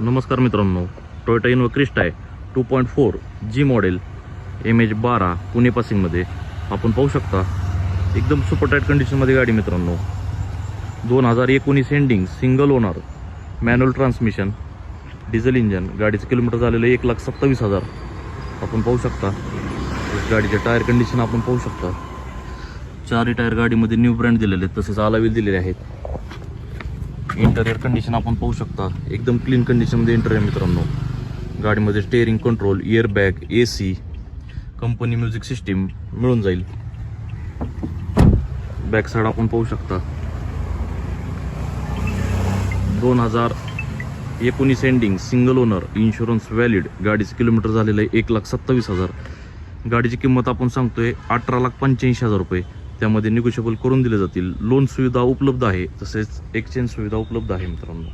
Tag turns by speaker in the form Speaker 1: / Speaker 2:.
Speaker 1: नमस्कार मित्रांनो Toyota Innova Crysta आहे. Two point four G model M H बारा पुणे पासिंगमध्ये. आपण पाहू शकता एकदम सुपर टाईट कंडिशनमध्ये गाडी मित्रांनो. दोन हजार एकोणीस ending single owner manual transmission diesel engine गाडीचं किलोमीटर झालेलं एक लाख सत्तावीस हजार. आपण पाहू शकता गाडीचे टायर कंडिशन आपण पाहू शकता. चारही टायर गाडीमध्ये न्यू ब्रँड दिलेले आहेत तसेच आलावील दिलेले आहेत. इंटेरियर कंडिशन आपण पाहू शकता. एकदम क्लीन कंडिशनमध्ये इंटरियर मित्रांनो. गाडीमध्ये steering control airbag A C company music system मिळून जाईल. बॅक साईड आपण पाहू शकता. दोन हजार एकोणीस ending single owner insurance valid गाडीचं किलोमीटर झालेलं आहे एक लाख सत्तावीस हजार. गाडीची किंमत आपण सांगतोय अठरा लाख पंच्याऐंशी हजार रुपये. त्यामध्ये निगोशिएबल करून दिले जातील. लोन सुविधा उपलब्ध आहे तसेच एक्सचेंज सुविधा उपलब्ध आहे मित्रांनो.